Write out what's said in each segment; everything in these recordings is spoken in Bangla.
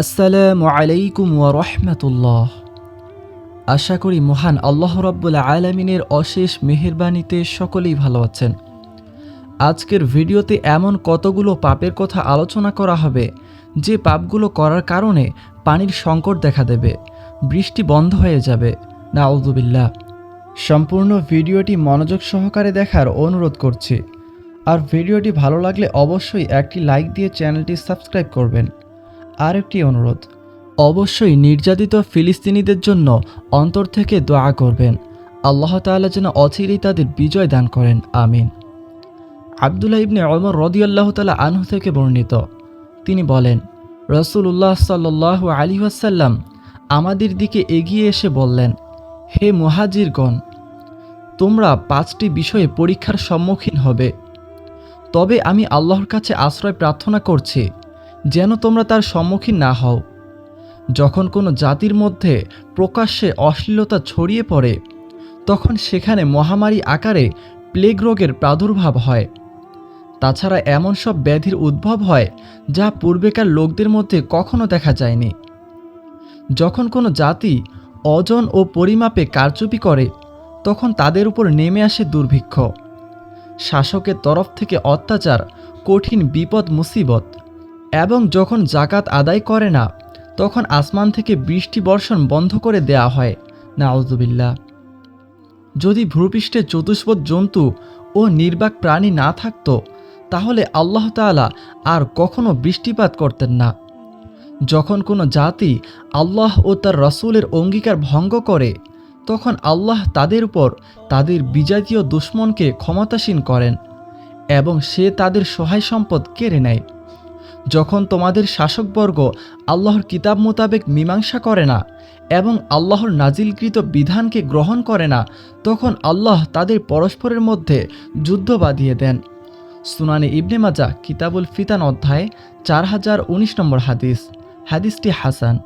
আসসালামু আলাইকুম ওয়া রহমাতুল্লাহ। আশা করি মহান আল্লাহ রাব্বুল আলামিনের অশেষ মেহেরবানিতে সকলেই ভালো আছেন। আজকের ভিডিওতে এমন কতগুলো পাপের কথা আলোচনা করা হবে, যে পাপগুলো করার কারণে পানির সংকট দেখা দেবে, বৃষ্টি বন্ধ হয়ে যাবে নাউদুবিল্লাহ সম্পূর্ণ ভিডিওটি মনোযোগ সহকারে দেখার অনুরোধ করছি। আর ভিডিওটি ভালো লাগলে অবশ্যই একটি লাইক দিয়ে চ্যানেলটি সাবস্ক্রাইব করবেন। আর একটি অনুরোধ। অবশ্যই নির্যাতিত ফিলিস্তিনিদের জন্য অন্তর থেকে দোয়া করবেন। আল্লাহ তাআলা যেন অচিরেই তাদের বিজয় দান করেন। আমিন। আবদুল্লাহ ইবনে অমর রদিয়াল্লাহ তালা আনহু থেকে বর্ণিত। তিনি বলেন রসুল্লাহ সাল্লাহ আলী ওয়াসাল্লাম আমাদের দিকে এগিয়ে এসে বললেন, হে মুহাজিরগণ, তোমরা পাঁচটি বিষয়ে পরীক্ষার সম্মুখীন হবে। তবে আমি আল্লাহর কাছে আশ্রয় প্রার্থনা করছি। যেন তোমরা তার সম্মুখীন না হও। যখন কোনো জাতির মধ্যে প্রকাশ্যে অশ্লীলতা ছড়িয়ে পড়ে, তখন সেখানে মহামারী আকারে প্লেগ রোগের প্রাদুর্ভাব হয়। তাছাড়া এমন সব ব্যাধির উদ্ভব হয় যা পূর্বেকার লোকদের মধ্যে কখনো দেখা যায়নি। যখন কোনো জাতি অজন ও পরিমাপে কারচুপি করে, তখন তাদের উপর নেমে আসে দুর্ভিক্ষ। শাসকের তরফ থেকে অত্যাচার, কঠিন বিপদ, মুসিবত। এবং যখন জাকাত আদায় করে না, তখন আসমান থেকে বৃষ্টি বর্ষণ বন্ধ করে দেয়া হয়। নাউজুবিল্লা যদি ভূপৃষ্ঠে চতুষ্পদ জন্তু ও নির্বাক প্রাণী না থাকত, তাহলে আল্লাহ তাআলা আর কখনো বৃষ্টিপাত করতেন না। যখন কোনো জাতি আল্লাহ ও তার রসুলের অঙ্গীকার ভঙ্গ করে, তখন আল্লাহ তাদের উপর তাদের বিজাতীয় দুশ্মনকে ক্ষমতাসীন করেন এবং সে তাদের সহায় সম্পদ কেড়ে নেয়। যখন তোমাদের শাসকবর্গ আল্লাহর কিতাব মোতাবেক মীমাংসা করে না এবং আল্লাহর নাজিলকৃত বিধানকে গ্রহণ করে না, তখন আল্লাহ তাদের পরস্পরের মধ্যে যুদ্ধ বাঁধিয়ে দেন। সুনানি ইবনে মাজা কিতাবুল ফিতান অধ্যায়, চার হাজার উনিশ নম্বর হাদিস। হাদিসটি হাসান।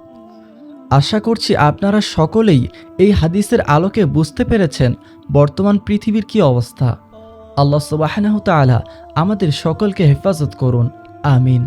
আশা করছি আপনারা সকলেই এই হাদিসের আলোকে বুঝতে পেরেছেন বর্তমান পৃথিবীর কি অবস্থা। আল্লাহ সুবাহ তাআলা আমাদের সকলকে হেফাজত করুন। আমিন।